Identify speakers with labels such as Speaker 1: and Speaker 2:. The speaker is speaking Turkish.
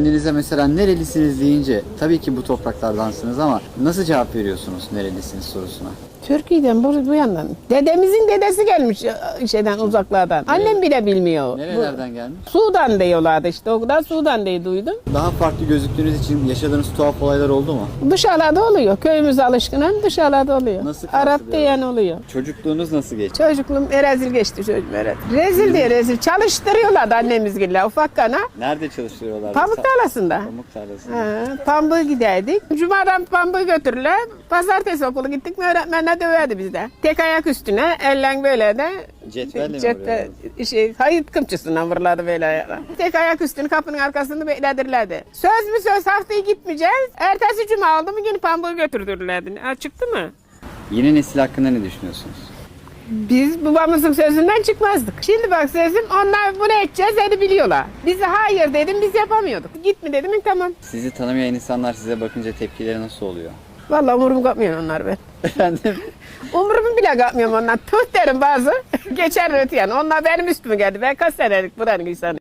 Speaker 1: Kendinize mesela nerelisiniz deyince tabii ki bu topraklardansınız ama nasıl cevap veriyorsunuz nerelisiniz sorusuna?
Speaker 2: Türkiye'den bu, bu yandan. Dedemizin dedesi gelmiş e, şeyden uzaklardan. Annem bile bilmiyor.
Speaker 1: Nerelerden gelmiş?
Speaker 2: Sudan diyorlardı işte. O kadar Sudan diye duydum.
Speaker 1: Daha farklı gözüktüğünüz için yaşadığınız tuhaf olaylar oldu mu?
Speaker 2: Dışarıda oluyor. Köyümüz alışkın dışarıda oluyor.
Speaker 1: Nasıl
Speaker 2: Arap
Speaker 1: karşılıyorlar?
Speaker 2: diyen oluyor. Çocukluğunuz
Speaker 1: nasıl geçti?
Speaker 2: Çocukluğum rezil geçti çocuğum evet. Rezil diye rezil. Çalıştırıyorlardı annemiz gibi ufak kana.
Speaker 1: Nerede çalıştırıyorlar?
Speaker 2: Pamuk tarlasında.
Speaker 1: Pamuk tarlasında.
Speaker 2: Ha, giderdik. Cuma'dan pambuğu götürürler. Pazartesi okula gittik mi öğretmenler döverdi bizde. Tek ayak üstüne, ellen böyle de.
Speaker 1: Cetvelle mi
Speaker 2: Cepte, şey, hayıt kımçısından vururlardı böyle ayakla. Tek ayak üstünü kapının arkasında bekledirlerdi. Söz mü söz haftayı gitmeyeceğiz. Ertesi cuma oldu mu yine pambuğu götürdürlerdi. Ha, çıktı mı?
Speaker 1: Yeni nesil hakkında ne düşünüyorsunuz?
Speaker 2: Biz babamızın sözünden çıkmazdık. Şimdi bak sözüm onlar bunu edeceğiz dedi biliyorlar. Bize hayır dedim biz yapamıyorduk. Gitme dedim mi tamam.
Speaker 1: Sizi tanımayan insanlar size bakınca tepkileri nasıl oluyor?
Speaker 2: Vallahi umurum kapmıyor onlar ben.
Speaker 1: Efendim?
Speaker 2: Umurumu bile kapmıyorum ondan. Tut derim bazı. Geçer öte yani. Onlar benim üstüme geldi. Ben kaç senelik buranın insanı.